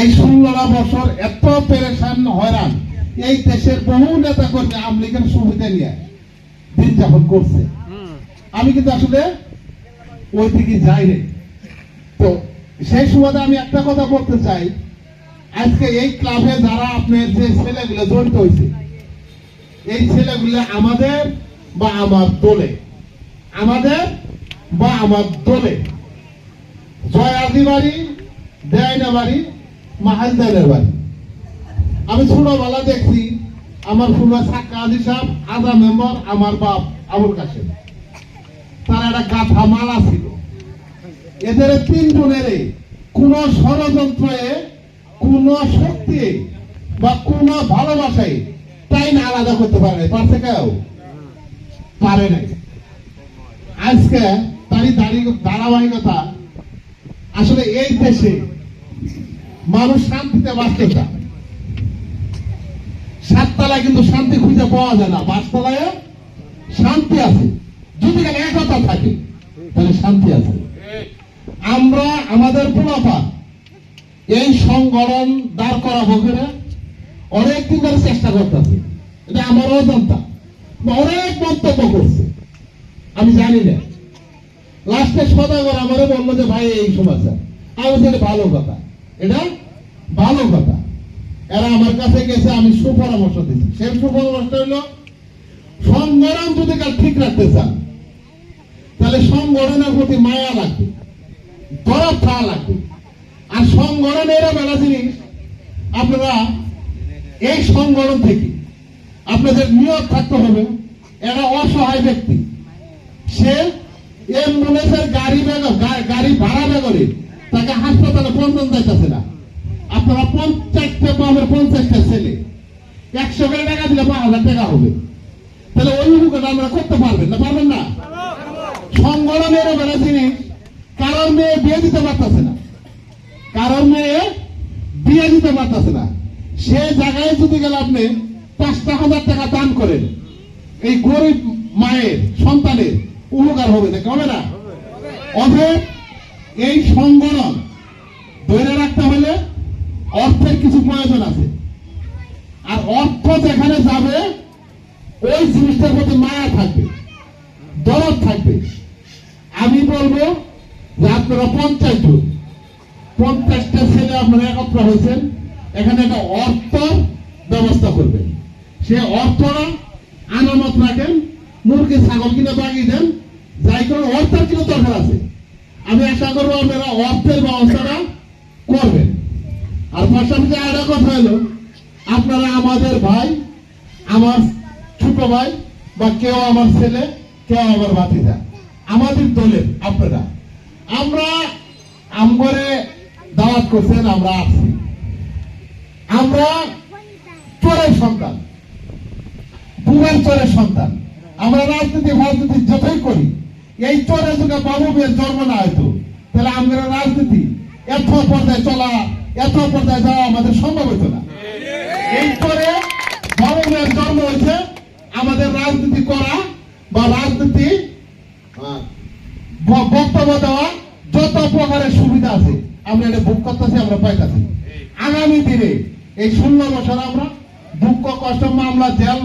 এই ষোলোটা বছর এত পেরেশান, হয়রান। এই দেশের বহু নেতা কর্মী আমলিগের সুবিধা নিয়ে দিন যাপন করছে। আমি কিন্তু আসলে ওই দিকে যাই রে তো সেই সুবাদে আমি একটা কথা বলতে চাই। আজকে এই ক্লাবে যারা আপনার যে ছেলেগুলো জড়িত হয়েছে, এই ছেলেগুলো আমাদের বা আমার দলে, আমাদের বা আমার দলে। জয়াদি বাড়ি দেয়না বাড়ি মাহাজদানের বাড়ি আমি ছোটবেলা দেখছি, আমার ফুলবা সাক্কা আদি সাহেব আদা মেম্বার আমার বাপ আবুল কাশেম। তার একটা গাথা মালা ছিল। এদের তিনজনের কোন ষড়যন্ত্রে কোন শক্তি বা কোন ভালোবাসায় না আলাদা করতে পারে নাই। পারছে কেউ? পারে নাই। আজকে তারই দাঁড়ি ধারাবাহিকতা আসলে এই দেশে মানুষ শান্তিতে বাঁচতে চায়। সাততলায় কিন্তু শান্তি খুঁজে পাওয়া যায় না। পাঁচতলায় শান্তি আছে। যদি কেন একতা থাকে, তাহলে শান্তি আছে। আমরা, আমাদের মুনাফা এই সংগঠন দাঁড় করাবো কিনা, অনেক দিন ধরে চেষ্টা করতেছে। এটা আমার অজান্তা। অনেক মন্তব্য করছে। আমি জানি না। লাস্টে সদাগর আমারও বলল যে, ভাই, এই সমস্যা আমি ভালো কথা। এটা ভালো কথা। এরা আমার কাছে গেছে, আমি সুপরামর্শ দিচ্ছি। সেই সুপরামর্শ হইল, সংগঠন যদি কাল ঠিক রাখতে চান তাহলে সংগঠনের প্রতি মায়া লাগবে, দরদ খাওয়া লাগবে। আর সংগঠন এরা বেলা জিনিস, আপনারা এই সংগঠন থেকে আপনাদের নিয়োগ থাকতে হবে। এরা অসহায় ব্যক্তি। সে অ্যাম্বুলেন্সের গাড়ি গাড়ি ভাড়া বেগরে তাকে হাসপাতালে পৌঁছানো যাইতেছে না। আপনারা পঞ্চাশটা পাবেন পঞ্চাশটা ছেলে। একশো করে টাকা দিলে পাঁচ হাজার টাকা হবে। তাহলে ওই উপকারটা আমরা করতে পারবেন না পারবেন না? সংগঠনের বেড়া জিনিস কারোর মেয়ে বিয়ে দিতে পারতেছে না। কারোর মেয়ে বিয়ে দিতে পারতেছে না। সে জায়গায় যদি গেলে আপনি পাঁচটা হাজার টাকা দান করেন এই গরিব মায়ের সন্তানের উপকার হবে না হবে না? অতএব এই সংগঠন ধরে রাখতে হলে অর্থের কিছু প্রয়োজন আছে। আর অর্থ যেখানে যাবে, ওই জিনিসটার প্রতি মায়া থাকবে, দরদ থাকবে। আমি বলব যে আপনারা পঞ্চাশ জন পঞ্চাশটা ছেলে আপনারা একত্র হয়েছেন, এখানে একটা অর্থ ব্যবস্থা করবেন। সে অর্থটা আনামত রাখেন, মুরগি, ছাগল কিনে বাগিয়ে দেন, যাই করে অর্থের কিন্তু দরকার আছে। আমি আশা করব আপনারা অর্থের ব্যবস্থাটা করবেন। আর পাশাপাশি আরেকটা কথা হলো, আপনারা আমাদের ভাই, আমার ছোট ভাই বা কেউ আমার ছেলে, কেউ আমার ভাতিজা, আমাদের দলের আপনারা। আমরা আমগরে দাওয়াত করছেন, আমরা আসছি। আমরা চোরের সন্তান। বুড়ার চোরের সন্তান। আমরা রাজনীতি রাজনীতি যতই করি, এই চোরের যুগে বাবু মেয়ের জন্ম না হয়তো তাহলে আমরা রাজনীতি এত পর্যায়ে চলা, এত পর্যায়ে যাওয়া আমাদের সম্ভব হতো না। এই বাবু জন্ম হয়েছে, আমাদের রাজনীতি করা বা রাজনীতি বক্তব্য দেওয়া যত প্রকারের সুবিধা আছে, আমরা এটা ভোগ করতেছি, আমরা পাইতেছি। আগামী দিনে এই ষোলো বছর আমরা দুঃখ কষ্ট মামলা, জেল